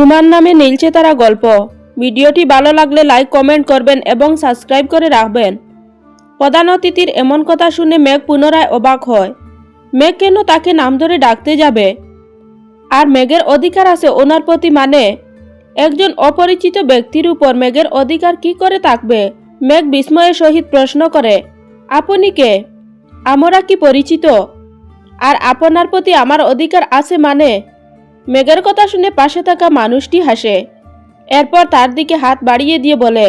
তোমার নামে নীলছে তারা গল্প। ভিডিওটি ভালো লাগলে লাইক, কমেন্ট করবেন এবং সাবস্ক্রাইব করে রাখবেন। প্রধান অতিথির এমন কথা শুনে মেঘ পুনরায় অবাক হয়। মেঘ কেন তাকে নাম ধরে ডাকতে যাবে? আর মেঘের অধিকার আছে ওনার প্রতি মানে? একজন অপরিচিত ব্যক্তির উপর মেঘের অধিকার কি করে থাকবে? মেঘ বিস্ময়ের সহিত প্রশ্ন করে, আপনি কে? আমরা কি পরিচিত? আর আপনার প্রতি আমার অধিকার আছে মানে? মেঘের কথা শুনে পাশে থাকা মানুষটি হাসে। এরপর তার দিকে হাত বাড়িয়ে দিয়ে বলে,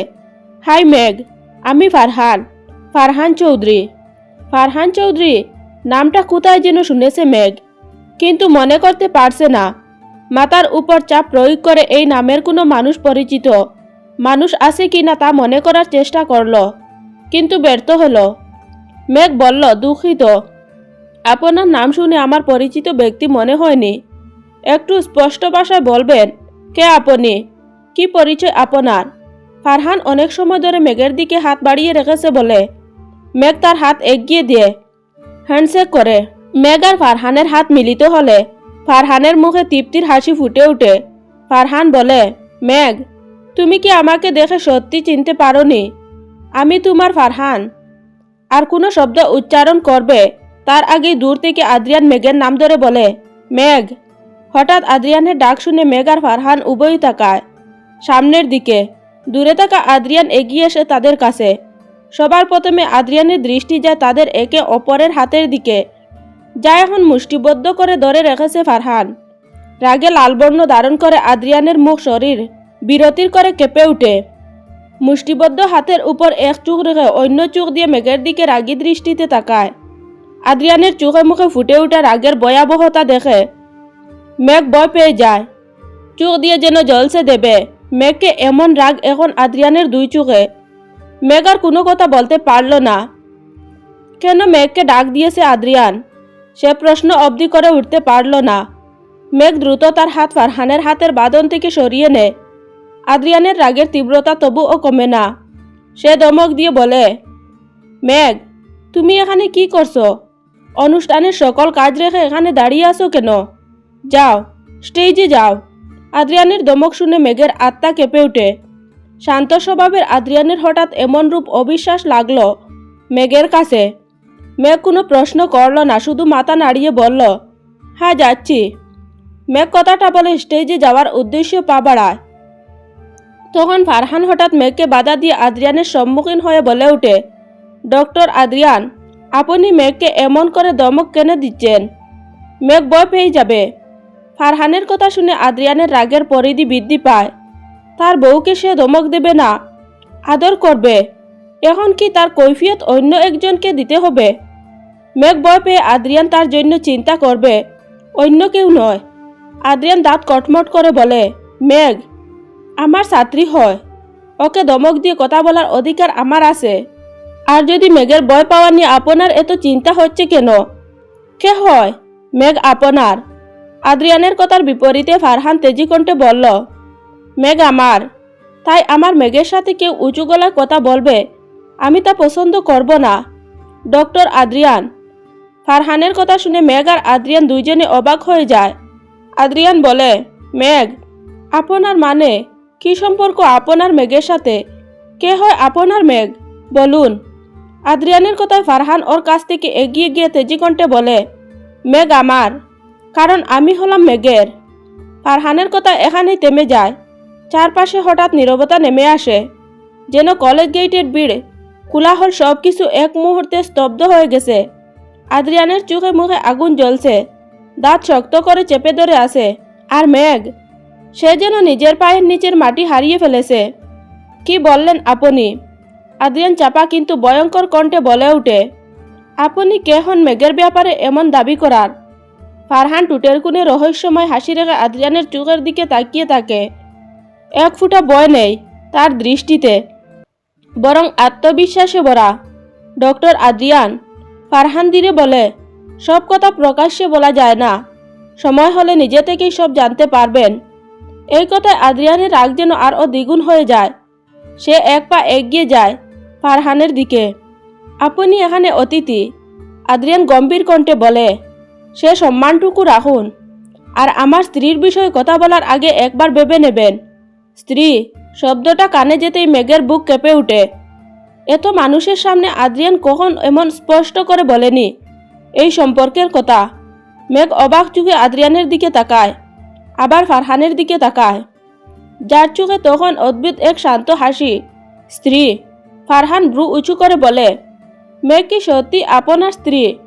হাই মেঘ, আমি ফারহান ফারহান চৌধুরী। ফারহান চৌধুরী, নামটা কোথায় যেন শুনেছে মেঘ, কিন্তু মনে করতে পারছে না। মাতার উপর চাপ প্রয়োগ করে এই নামের কোনো মানুষ পরিচিত। মানুষ আছে কি না তা মনে করার চেষ্টা করল, কিন্তু ব্যর্থ হলো। মেঘ বলল, দুঃখিত। আপনার নাম শুনে আমার পরিচিত ব্যক্তি মনে হয়নি। একটু স্পষ্ট ভাষায় বলবেন, কে আপনি? কি পরিচয় আপনার? ফারহান অনেক সময় ধরে মেঘের দিকে হাত বাড়িয়ে রেখেছে বলে। মেঘ তার হাত এগিয়ে দিয়ে হ্যান্ডশেক করে। মেঘ আর ফারহানের হাত মিলিত হলে ফারহানের মুখে তৃপ্তির হাসি ফুটে ওঠে। ফারহান বলে, মেঘ, তুমি কি আমাকে দেখে সত্যি চিনতে পারোনি? আমি তোমার ফারহান। আর কোনো শব্দ উচ্চারণ করবে, তার আগে দূর থেকে আদ্রিয়ান মেঘের নাম ধরে বলে, মেঘ হঠাৎ আদ্রিয়ানের ডাক শুনে মেঘ আর ফারহান উভয়ই তাকায়। সামনের দিকে। দূরে থাকা আদ্রিয়ান এগিয়ে এসে তাদের কাছে। সবার প্রথমে আদ্রিয়ানের দৃষ্টি যায় তাদের একে অপরের হাতের দিকে। যা এখন মুষ্টিবদ্ধ করে ধরে রেখেছে ফারহান। রাগে লালবর্ণ ধারণ করে আদ্রিয়ানের মুখ শরীর বিরতির করে কেঁপে উঠে মুষ্টিবদ্ধ হাতের উপর এক চোখ রেখে অন্য চোখ দিয়ে মেঘের দিকে রাগী দৃষ্টিতে তাকায়। আদ্রিয়ানের চোখে মুখে ফুটে ওঠা রাগের ভয়াবহতা দেখে মেঘ ভয় পেয়ে যায়। চোখ দিয়ে যেন জলসে দেবে। মেঘকে এমন রাগ এখন আদ্রিয়ানের দুই চোখে। মেঘ আর কোনো কথা বলতে পারল না। কেন মেঘকে ডাক দিয়েছে আদ্রিয়ান? সে প্রশ্ন অবধি করে উঠতে পারল না। মেঘ দ্রুত তার হাত ফারহানের হাতের বাঁধন থেকে সরিয়ে নেয় আদ্রিয়ানের রাগের তীব্রতা তবুও কমে না। সে দমক দিয়ে বলে, মেঘ, তুমি এখানে কি করছ? অনুষ্ঠানের সকল কাজ রেখে এখানে দাঁড়িয়ে আছো কেন? যাও, স্টেজে যাও। আদ্রিয়ানের দমক শুনে মেঘের আত্মা কেঁপে ওঠে শান্ত স্বভাবের আদ্রিয়ানের হঠাৎ এমন রূপ অবিশ্বাস লাগল মেঘের কাছে। মেঘ কোনো প্রশ্ন করল না, শুধু মাথা নাড়িয়ে বলল হ্যাঁ যাচ্ছি। মেঘ কথাটা বলে স্টেজে যাওয়ার উদ্দেশ্য পা বাড়ায়। তখন ফারহান হঠাৎ মেঘকে বাধা দিয়ে আদ্রিয়ানের সম্মুখীন হয়ে বলে ওঠে, ডক্টর আদ্রিয়ান, আপনি মেঘকে এমন করে দমক কেন দিচ্ছেন? মেঘ বয় পেয়ে যাবে। ফারহানের কথা শুনে আদ্রিয়ানের রাগের পরিধি বৃদ্ধি পায়। তার বউকে সে ধমক দেবে না। আদর করবে। এখন কি তার কৈফিয়ত অন্য একজনকে দিতে হবে? মেঘ ভয় পেয়ে আদ্রিয়ান তার জন্য চিন্তা করবে। অন্য কেউ নয়। আদ্রিয়ান দাঁত কটমট করে বলে, মেঘ, আমার ছাত্রী হয়। ওকে দমক দিয়ে কথা বলার অধিকার আমার আছে। আর যদি মেঘের ভয় পাওয়া নিয়ে আপনার এত চিন্তা হচ্ছে কেন? কে হয়? মেঘ আপনার। আদ্রিয়ানের কথার বিপরীতে ফারহান তেজি কণ্ঠে বলল, মেঘ আমার, তাই আমার মেঘের সাথে কেউ উঁচু গলায় কথা বলবে? আমি তা পছন্দ করব না। Doctor Adrian. ফারহানের কথা শুনে মেঘ আর আদ্রিয়ান দুইজনে অবাক হয়ে যায়। আদ্রিয়ান বলে, মেঘ, আপনার মানে? কি সম্পর্ক আপনার মেঘের সাথে? কে হয় আপনার মেঘ? বলুন। আদ্রিয়ানের কথায় ফারহান ওর কাছ থেকে এগিয়ে গিয়ে তেজি কণ্ঠে বলে, মেঘ আমার। কারণ আমি হলাম মেঘের। ফারহানের কথা এখানেই থেমে যায়। চারপাশে হঠাৎ নীরবতা নেমে আসে। যেন কলেজ গেটের ভিড়, কোলাহল সব কিছু এক মুহূর্তে স্তব্ধ হয়ে গেছে। আদ্রিয়ানের চোখে মুখে আগুন জ্বলছে। দাঁত শক্ত করে চেপে ধরে আছে। আর মেঘ, সে যেন নিজের পায়ের নিচের মাটি হারিয়ে ফেলেছে। কি বললেন আপনি? আদ্রিয়ান চাপা কিন্তু ভয়ঙ্কর কণ্ঠে বলে ওঠে। আপনি কে হন মেঘের ব্যাপারে এমন দাবি করার? ফারহান টুটের কোণে রহস্যময় হাসি রেখে আদ্রিয়ানের চোখের দিকে তাকিয়ে থাকে। এক ফুটা বয় নেই তার দৃষ্টিতে। বরং আত্মবিশ্বাসে ভরা। ডক্টর আদ্রিয়ান, ফারহান ধীরে বলে, সব কথা প্রকাশ্যে বলা যায় না। সময় হলে নিজে থেকেই সব জানতে পারবেন। এই কথায় আদ্রিয়ানের রাগ যেন আরও দ্বিগুণ হয়ে যায়। সে এক পা এগিয়ে যায় ফারহানের দিকে। আপনি এখানে অতিথি? আদ্রিয়ান গম্ভীর কণ্ঠে বলে সে সম্মানটুকু রাখুন। আর আমার স্ত্রীর বিষয়ে কথা বলার আগে একবার ভেবে নেবেন। স্ত্রী, শব্দটা কানে যেতেই মেঘের বুক কেঁপে ওঠে এত মানুষের সামনে আদ্রিয়ান কখন এমন স্পষ্ট করে বলেনি? এই সম্পর্কের কথা। মেঘ অবাক চোখে আদ্রিয়ানের দিকে তাকায়। আবার ফারহানের দিকে তাকায়। যার চোখে তখন অদ্ভুত এক শান্ত হাসি। স্ত্রী, ফারহান ব্রু উঁচু করে বলে, মেঘ কি সত্যি আপনার স্ত্রী?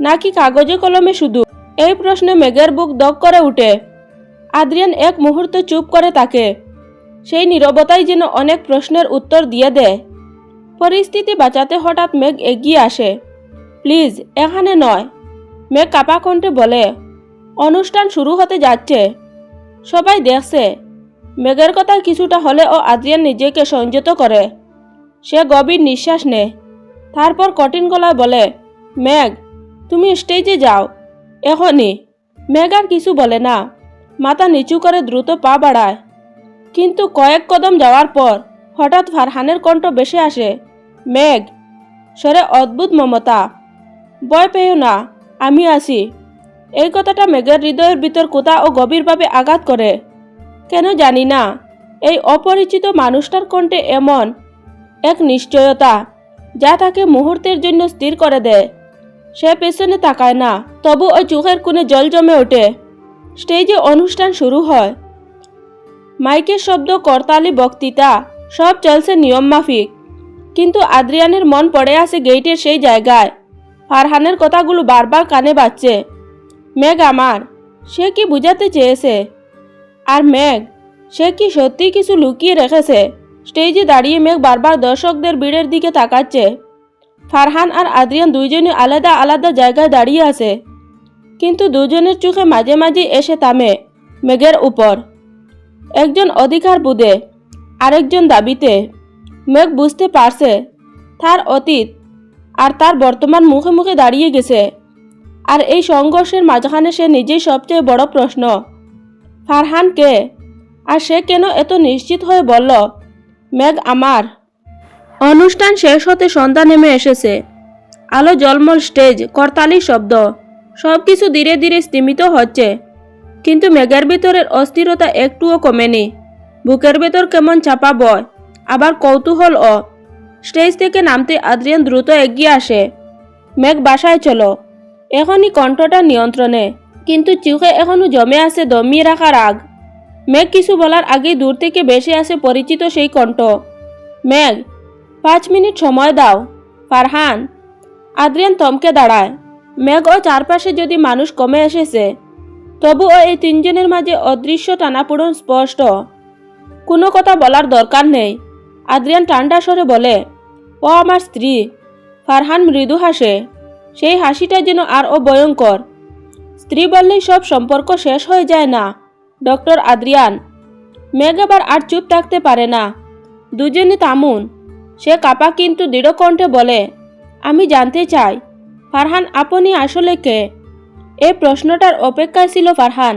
নাকি কাগজে কলমে শুধু? এই প্রশ্নে মেঘের বুক দগ করে উঠে। আদ্রিয়ান এক মুহূর্ত চুপ করে তাকে সেই নীরবতাই যেন অনেক প্রশ্নের উত্তর দিয়ে দেয়। পরিস্থিতি বাঁচাতে হঠাৎ মেঘ এগিয়ে আসে। প্লিজ, এখানে নয়। মেঘ কাপা কণ্ঠে বলে। অনুষ্ঠান শুরু হতে যাচ্ছে। সবাই দেখছে। মেঘের কথা কিছুটা হলে ও আদ্রিয়ান নিজেকে সংযত করে। সে গভীর নিঃশ্বাস নেয়। তারপর কঠিন গলায় বলে, মেঘ তুমি স্টেজে যাও। এখনই। মেঘ আর কিছু বলে না। মাথা নিচু করে দ্রুত পা বাড়ায়। কিন্তু কয়েক কদম যাওয়ার পর হঠাৎ ফারহানের কণ্ঠ বেশে আসে। মেঘ, স্বরে অদ্ভুত মমতা। ভয় পেও না, আমি আছি। এই কথাটা মেঘের হৃদয়ের ভিতর কোথা ও গভীরভাবে আঘাত করে? কেন জানি না। এই অপরিচিত মানুষটার কণ্ঠে এমন এক নিশ্চয়তা, যা তাকে মুহূর্তের জন্য স্থির করে দেয়। সে পেছনে তাকায় না, তবু ওই চোখের কোণে জল জমে ওঠে। স্টেজে অনুষ্ঠান শুরু হয়। মাইকের শব্দ, করতালি, বক্তৃতা, সব চলছে নিয়ম মাফিক। কিন্তু আদ্রিয়ানের মন পড়ে আছে গেইটের সেই জায়গায়। ফারহানের কথাগুলো বারবার কানে বাজছে। মেঘ আমার, সে কি বুঝাতে চেয়েছে? আর মেঘ, সে কি সত্যি কিছু লুকিয়ে রেখেছে? স্টেজে দাঁড়িয়ে মেঘ বারবার দর্শকদের ভিড়ের দিকে তাকাচ্ছে। ফারহান আর আদ্রিয়ান দুইজনই আলাদা আলাদা জায়গায় দাঁড়িয়ে আছে। কিন্তু দুজনের চোখে মাঝে মাঝে এসে থামে মেঘের উপর। একজন অধিকার বুধে, আরেকজন দাবিতে। মেঘ বুঝতে পারছে তার অতীত আর তার বর্তমান মুখে মুখে দাঁড়িয়ে গেছে। আর এই সংঘর্ষের মাঝখানে সে নিজেই সবচেয়ে বড় প্রশ্ন, ফারহান কে? আর সে কেন এত নিশ্চিত হয়ে বলল, মেঘ আমার। অনুষ্ঠান শেষ হতে সন্ধ্যা নেমে এসেছে। আলো জলমল স্টেজ করতালি শব্দ। সব কিছু ধীরে ধীরে স্তিমিত হচ্ছে। কিন্তু মেঘের ভেতরের অস্থিরতা একটুও কমেনি। বুকের ভেতর কেমন চাপা বয়। আবার কৌতূহল অ। স্টেজ থেকে নামতে আদ্রিয়ান দ্রুত এগিয়ে আসে। মেঘ বাসায় চলো। এখনই কণ্ঠটা নিয়ন্ত্রণে। কিন্তু চোখে এখনও জমে আছে দমিয়ে রাখা রাগ। মেঘ কিছু বলার আগেই দূর থেকে বেশি আসে পরিচিত সেই কণ্ঠ। মেঘ পাঁচ মিনিট সময় দাও। ফারহান, আদ্রিয়ান থমকে দাঁড়ায়। মেঘ ও চারপাশে যদি মানুষ কমে এসেছে, তবুও এই তিনজনের মাঝে অদৃশ্য টানাপোড়ন স্পষ্ট। কোনো কথা বলার দরকার নেই। আদ্রিয়ান ঠান্ডা স্বরে বলে, ও আমার স্ত্রী। ফারহান মৃদু হাসে। সেই হাসিটা যেন আর ও ভয়ঙ্কর। স্ত্রী বললেই সব সম্পর্ক শেষ হয়ে যায় না। ডক্টর আদ্রিয়ান, মেঘ আবার আর চুপ থাকতে পারে না। দুজনে তামুন। সে কাপা কিন্তু দৃঢ় কণ্ঠে বলে, আমি জানতে চাই, ফারহান আপনি আসলে কে? এই প্রশ্নটার অপেক্ষায় ছিল ফারহান।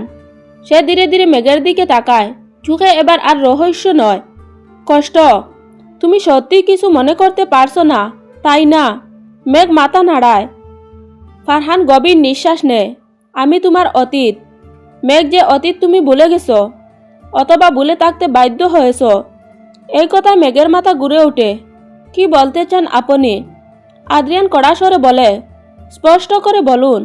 সে ধীরে ধীরে মেঘের দিকে তাকায়। চোখে এবার আর রহস্য নয়। কষ্ট, তুমি সত্যি কিছু মনে করতে পারছ না? তাই না? মেঘ মাথা নাড়ায়। ফারহান গভীর নিঃশ্বাস নে আমি তোমার অতীত। মেঘ যে অতীত তুমি ভুলে গেছো, অথবা ভুলে থাকতে বাধ্য হয়েছ। এই কথা মেঘের মাথা ঘুরে ওঠে। কি বলতে চান আপনি? আদ্রিয়ান কড়া বলে স্পষ্ট করে বলুন।